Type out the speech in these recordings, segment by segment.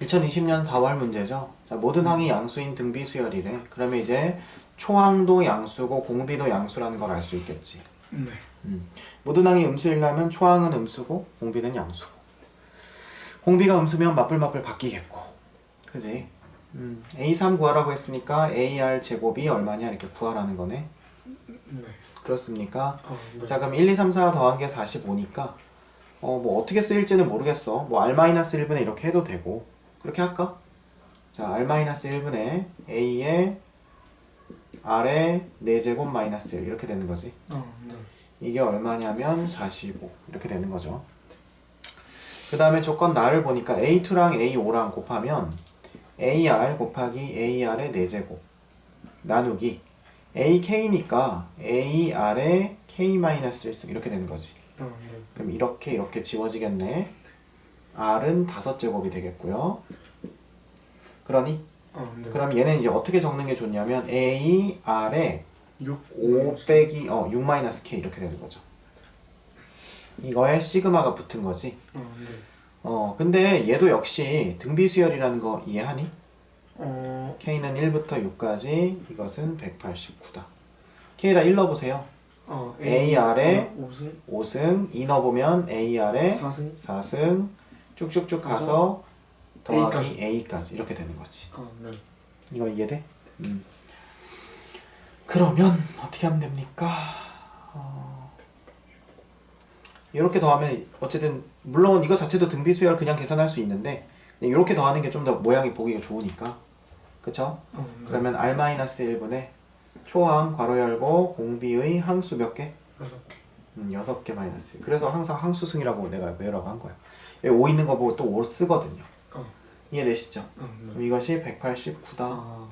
2020년 4월 문제죠. 자, 모든 항이 양수인 등비 수열이래. 그러면 이제 초항도 양수고 공비도 양수라는 걸 알 수 있겠지. 네. 음. 모든 항이 음수이려면 초항은 음수고 공비는 양수고. 공비가 음수면 맞불맞불 바뀌겠고. 그지? 음. A3 구하라고 했으니까 AR 제곱이 얼마냐 이렇게 구하라는 거네. 네. 그렇습니까? 아, 네. 자 그럼 1, 2, 3, 4 더한 게 45니까 어 뭐 어떻게 쓰일지는 모르겠어 뭐 R-1분의 이렇게 해도 되고 그렇게 할까? 자 R-1분의 A의 R의 4제곱 마이너스 1 이렇게 되는 거지. 아, 네. 이게 얼마냐면 45 이렇게 되는 거죠. 그 다음에 조건 나를 보니까 A2랑 A5랑 곱하면 AR 곱하기 AR의 4제곱 나누기. AK니까 AR의 K-1승 이렇게 되는 거지. 아, 네. 그럼 이렇게 이렇게 지워지겠네 R은 5제곱이 되겠고요 그러니 아, 네. 그럼 얘는 이제 어떻게 적는 게 좋냐면 AR의 6 5 빼기 어, 6 마이너스 K 이렇게 되는 거죠. 이거에 시그마가 붙은 거지. 아, 네. 어, 근데 얘도 역시 등비 수열이라는 거 이해하니? 어, K는 1부터 6까지 이것은 189다. K에다 1 넣어보세요. 아, AR의 5승 5승, 2 넣어보면 AR의 4승 4승, 쭉쭉쭉 가서 더하기 A까지 이렇게 되는 거지. 아, 네. 이거 이해돼? 음. 그러면 어떻게 하면 됩니까? 어... 이렇게 더하면 어쨌든 물론 이거 자체도 등비수열 그냥 계산할 수 있는데 이렇게 더하는 게 좀 더 모양이 보기가 좋으니까 그쵸? 아, 네. 그러면 R-1분의 초항 괄호 열고 공비의 항수 몇 개? 여섯 개. 음, 6개 마이너스 그래서 항상 항수승이라고 내가 외우라고 한 거야 여기 5 있는 거 보고 또5 쓰거든요 아, 이해되시죠? 아, 그럼 네. 이것이 189다 아,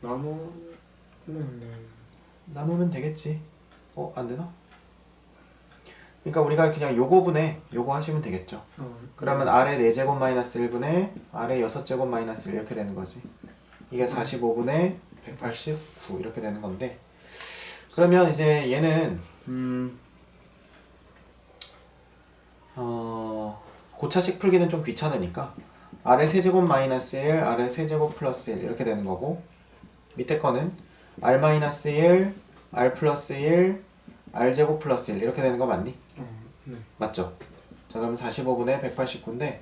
나누면 네. 나누면 되겠지. 어, 안 되나? 그러니까 우리가 그냥 요거 분에 요거 하시면 되겠죠. 아, 그러면 R의 4제곱 마이너스 1분의 R의 6제곱 마이너스 1 이렇게 되는 거지. 이게 45분의 189 이렇게 되는 건데 그러면 이제 얘는 음, 고차식 풀기는 좀 귀찮으니까 R의 세제곱 마이너스 1, R의 세제곱 플러스 1 이렇게 되는 거고 밑에 거는 R 마이너스 1, R 플러스 1, R 제곱 플러스 1 이렇게 되는 거 맞니? 아, 네. 맞죠? 자 그럼 45분의 189인데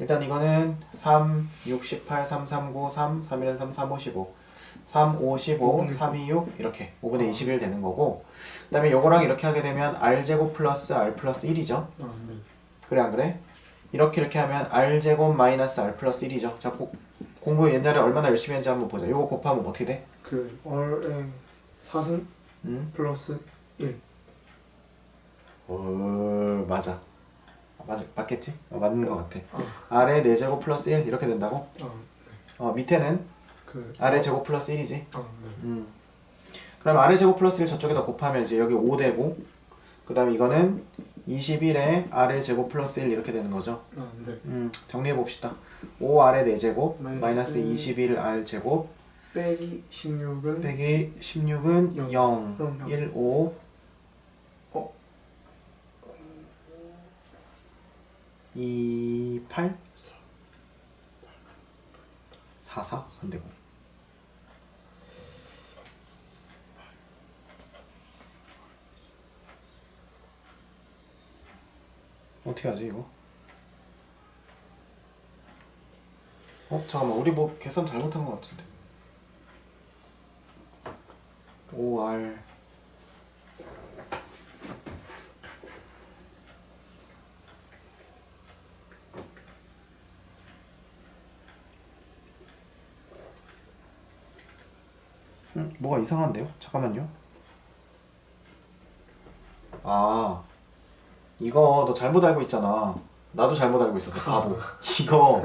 일단 이거는 3, 6, 18, 3, 3, 9, 3, 3, 1, 3, 3, 5, 15 3, 5, 15, 3, 2, 6 이렇게 5분의 21 되는 거고 그 다음에 요거랑 이렇게 하게 되면 R제곱 플러스 R 플러스 1이죠 아, 네. 그래 안 그래? 이렇게 이렇게 하면 R제곱 마이너스 R 플러스 1이죠 자 고, 공부 옛날에 얼마나 열심히 했는지 한번 보자 요거 곱하면 어떻게 돼? 그 R의 4승 음? 플러스 1. 어 맞아 맞아 맞겠지? 어, 맞는 것 같아 아, R의 4제곱 플러스 1 이렇게 된다고? 아, 네. 어 밑에는 그 R의 제곱 플러스 1이지 아, 네. 음. 그럼 R의 제곱 플러스 1 저쪽에다 곱하면 이제 여기 5 되고 그 다음에 이거는 21에 R의 제곱 플러스 1 이렇게 되는 거죠 아, 네. 음, 정리해 봅시다 5R의 4제곱 마이너스 마이너스 21R 제곱 빼기 16은 빼기 16은 0, 영. 그럼 영. 1, 5 어? 2, 8 4, 4? 안 되고 어떻게 하지 이거? 어? 잠깐만 우리 뭐 계산 잘못한 것 같은데 5R 음, 뭐가 이상한데요? 잠깐만요. 아, 이거 너 잘못 알고 있잖아. 나도 잘못 알고 있었어, 바보. 이거,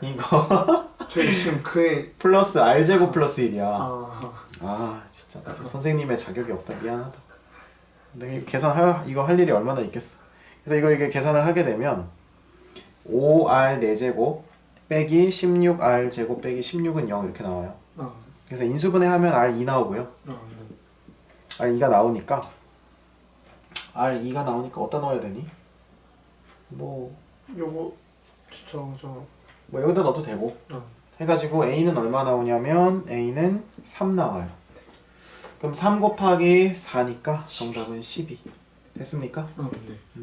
이거 저 지금 그의 플러스 R 제곱 플러스 1이야. 아, 아, 진짜 나도 선생님의 자격이 없다. 미안하다. 근데 이 계산할 이거 할 일이 얼마나 있겠어. 그래서 이거 이게 계산을 하게 되면 5R 4제곱 빼기 16R 제곱 빼기 16은 0 이렇게 나와요. 아, 그래서 인수분해 하면 R 2 나오고요. 아, 네. R 2가 나오니까 R 2가 나오니까 어디다 넣어야 되니? 뭐 요거 저저 뭐 여기다 넣어도 되고 어. 해가지고 a는 얼마 나오냐면 a는 3 나와요. 그럼 3 곱하기 4니까 정답은 12. 됐습니까? 어, 네.